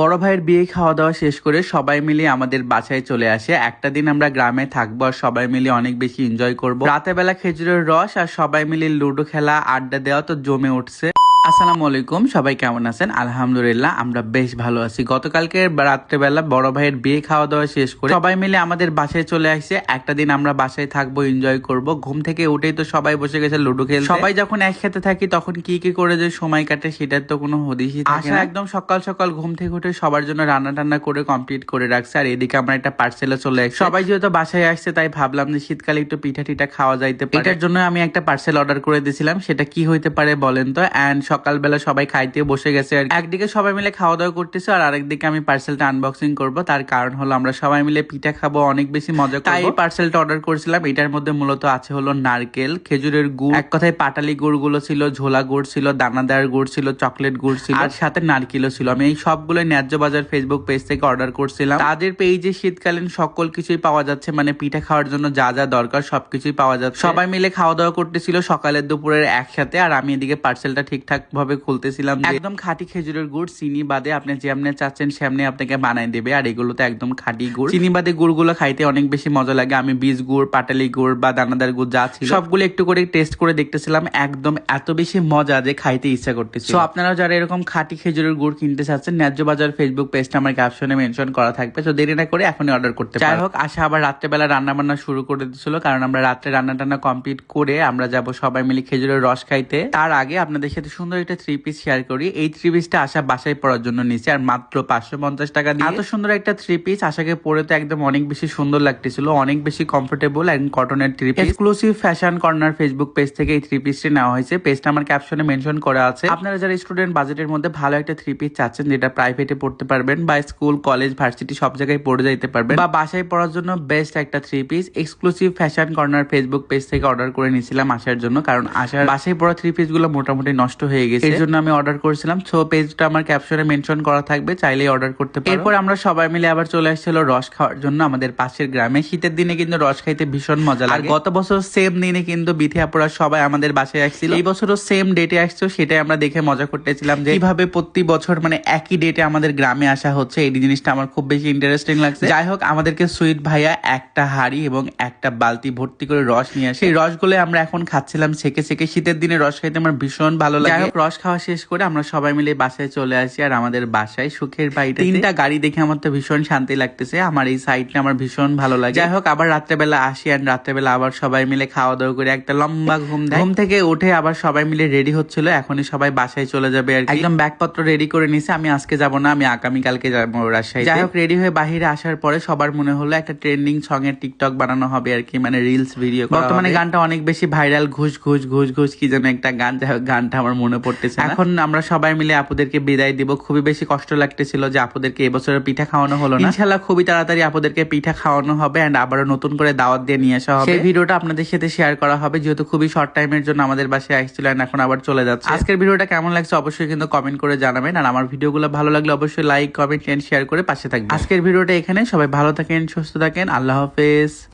বড় ভাইয়ের বিয়ে খাওয়া দাওয়া শেষ করে সবাই মিলে আমাদের বাসায় চলে আসে। একটা দিন আমরা গ্রামে থাকব আর সবাই মিলে অনেক বেশি এনজয় করব। রাতে বেলা খেজুরের রস আর সবাই মিলে লুডো খেলা, আড্ডা দেওয়া তো জমে উঠছে। আসসালামু আলাইকুম সবাই কেমন আছেন? আলহামদুলিল্লাহ আমরা বেশ ভালো আছি। গতকালকে রাত্রেবেলা বড় ভাইয়ের বিয়ে খাওয়া দাওয়া শেষ করে সবাই মিলে আমাদের বাসায় চলে আসছে। একটা দিন আমরা বাসায় থাকব এনজয় করব। ঘুম থেকে উঠেই তো সবাই বসে গেছে লুডো খেলতে। সবাই যখন একসাথে থাকি তখন কি কি করে যে সময় কাটে সেটার তো কোনো হদিশই থাকে না। একদম সকাল সকাল ঘুম থেকে উঠে সবার জন্য রান্না টান্না করে কমপ্লিট করে রাখছে। আর এদিকে আমরা একটা পার্সেলে চলে আসছি। সবাই যেহেতু বাসায় আসছে তাই ভাবলাম যে শীতকালে একটু পিঠা টিঠা খাওয়া যাইতে পারে। এটার জন্য আমি একটা পার্সেল অর্ডার করে দিয়েছিলাম। সেটা কি হইতে পারে বলেন তো? এন্ড সকালবেলা সবাই খাইতে বসে গেছে আর একদিকে সবাই মিলে খাওয়া দাওয়া করতেছে আর আরেকদিকে আমি পার্সেলটা আনবক্সিং করব। তার কারণ হলো আমরা সবাই মিলে পিঠা খাব অনেক বেশি মজা করব। তাই পার্সেলটা অর্ডার করেছিলাম। এটার মধ্যে মূলত আছে হলো নারকেল খেজুরের গুড় এক কথায় পাটালি গুড়গুলো ছিল ঝোলা গুড় ছিল দানাদার গুড় ছিল চকলেট গুড় ছিল আর সাথে নারকেলও ছিল। আমি এই সবগুলো ন্যায্য বাজার ফেসবুক পেজ থেকে অর্ডার করছিলাম। তাদের পেজে শীতকালীন সকল কিছুই পাওয়া যাচ্ছে। মানে পিঠা খাওয়ার জন্য যা যা দরকার সবকিছুই পাওয়া যাচ্ছে। সবাই মিলে খাওয়া দাওয়া করতেছিল সকালের দুপুরের একসাথে। আর আমি এদিকে পার্সেলটা ঠিকঠাক ভাবে খুলতেছিলাম একদম খাঁটি খেজুরের গুড় চিনি বাদে আপনি যেমনি চাচ্ছেন সেমনি আপনাকে বানাই দেবে আর এগুলো তো একদম খাঁটি গুড়। চিনি বাদে গুড়গুলো খাইতে অনেক বেশি মজা লাগে। আমি বীজ গুড় পাটালি গুড় বা দানাদার গুড় যা ছিল সবগুলো একটু করে টেস্ট করে দেখতেছিলাম একদম এত বেশি মজা যে খাইতে ইচ্ছা করতেছে তো আপনারা যারা এরকম খাঁটি খেজুরের গুড় কিনতে চাচ্ছেন ন্যায্য বাজার ফেসবুক পেজটা আমার ক্যাপশনে মেনশন করা থাকবে। তো দেরি না করে এখনই অর্ডার করতে যাই হোক আশা আবার রাত্রেবেলা রান্না বান্না শুরু করে দিচ্ছিল কারণ আমরা রাত্রে রান্না টান্না কমপ্লিট করে আমরা যাব সবাই মিলে খেজুরের রস খাইতে। তার আগে আপনাদের সাথে সুন্দর একটা থ্রি পিস শেয়ার করি। এই থ্রি পিসটা আশা বাসায় পড়ার জন্য নিচে আর মাত্র পাঁচশো পঞ্চাশ টাকা দিয়ে। এত সুন্দর একটা থ্রি পিস আশাকে পরে তো একদম অনেক বেশি সুন্দর লাগতেছিল অনেক বেশি কমফোর্টেবল এন্ড কটনের three piece exclusive fashion corner Facebook page থেকে এই থ্রি পিসটি নেওয়া হয়েছে। পেজটা আমার ক্যাপশনে মেনশন করা আছে। আপনারা যারা স্টুডেন্ট বাজেটের মধ্যে ভালো একটা থ্রি পিস চাচ্ছেন যেটা প্রাইভেটে পড়তে পারবেন বা স্কুল কলেজ ভার্সিটি সব জায়গায় পড়ে যাইতে পারবেন বা বাসায় পড়ার জন্য বেস্ট একটা three piece exclusive fashion corner Facebook page থেকে অর্ডার করে নিয়েছিলাম আসার জন্য কারণ আসার বাসায় পড়া থ্রি পিসগুলো মোটামুটি নষ্ট হয়ে গেছে। এর জন্য আমি অর্ডার করেছিলাম। সো পেজটা আমার ক্যাপশনে মেনশন করা থাকবে চাইলেই অর্ডার করতে পারো। এরপর আমরা সবাই মিলে আবার চলে আসছিল রস খাওয়ার জন্য আমাদের পাশের গ্রামে। শীতের দিনে কিন্তু রস খাইতে ভীষণ মজা লাগে। গত বছর সেম দিনে কিন্তু বিথি আপুরা সবাই আমাদের বাসায় আসছিল। এই বছরও সেম ডেটে আসছো সেটাই আমরা দেখে মজা করতেছিলাম যে কীভাবে প্রতি বছর মানে একই ডেটে আমাদের গ্রামে আসা হচ্ছে এই জিনিসটা আমার খুব বেশি ইন্টারেস্টিং লাগছে। যাই হোক আমাদেরকে সুইট ভাইয়া একটা হাড়ি এবং একটা বালতি ভর্তি করে রস নিয়ে আসে। সেই রসগুলো আমরা এখন খাচ্ছিলাম সেকে সেকে শীতের দিনে রস খাইতে আমার ভীষণ ভালো লাগে। রস খাওয়া শেষ করে আমরা সবাই মিলে বাসায় চলে আসি আর আমাদের বাসায় সুখের বাড়িতে তিনটা গাড়ি দেখে আমার তো ভীষণ শান্তি লাগতেছে। আমার এই সাইডটা আমার ভীষণ ভালো লাগে। যাই হোক আবার রাত্রেবেলা আসি আর রাত্রেবেলা আবার সবাই মিলে খাওয়া দাওয়া করে একটা লম্বা ঘুম দেয়। ঘুম থেকে উঠে আবার সবাই মিলে রেডি হচ্ছিল। এখনই সবাই বাসায় চলে যাবে আর একদম ব্যাগপত্র রেডি করে নিছে। আমি আজকে যাব না আমি আগামী কালকে যাব রাজশাহী যাই হোক রেডি হয়ে বাহিরে আসার পরে সবার মনে হলো একটা ট্রেন্ডিং সং এর টিকটক বানানো হবে আর কি মানে রিলস ভিডিও বর্তমানে গানটা অনেক বেশি ভাইরাল ঘুষ ঘুষ ঘুষ ঘুষ কি যেন একটা গান। যাই হোক গানটা আমার মনে পড়তেছে এখন আমরা সবাই মিলে আপুদেরকে বিদায় দিব। খুবই বেশি কষ্ট লাগতেছিল যে আপুদেরকে এবছরের পিঠা খাওয়ানো হলো না। ইনশাল্লাহ খুবই তাড়াতাড়ি আপুদেরকে পিঠা খাওয়ানো হবে এন্ড আবারও নতুন করে দাওয়াত দিয়ে নিয়ে আসা হবে। সেই ভিডিওটা আপনাদের সাথে শেয়ার করা হবে যেহেতু খুবই শর্ট টাইমের জন্য আমাদের বাসায় আসছিল and এখন আবার চলে যাচ্ছে। আজকের ভিডিওটা কেমন লাগছে অবশ্যই কিন্তু কমেন্ট করে জানাবেন আর আমার ভিডিওগুলো ভালো লাগলে অবশ্যই লাইক কমেন্ট এন্ড শেয়ার করে পাশে থাকবেন। আজকের ভিডিওটা এখানে সবাই ভালো থাকেন সুস্থ থাকেন আল্লাহ হাফেজ।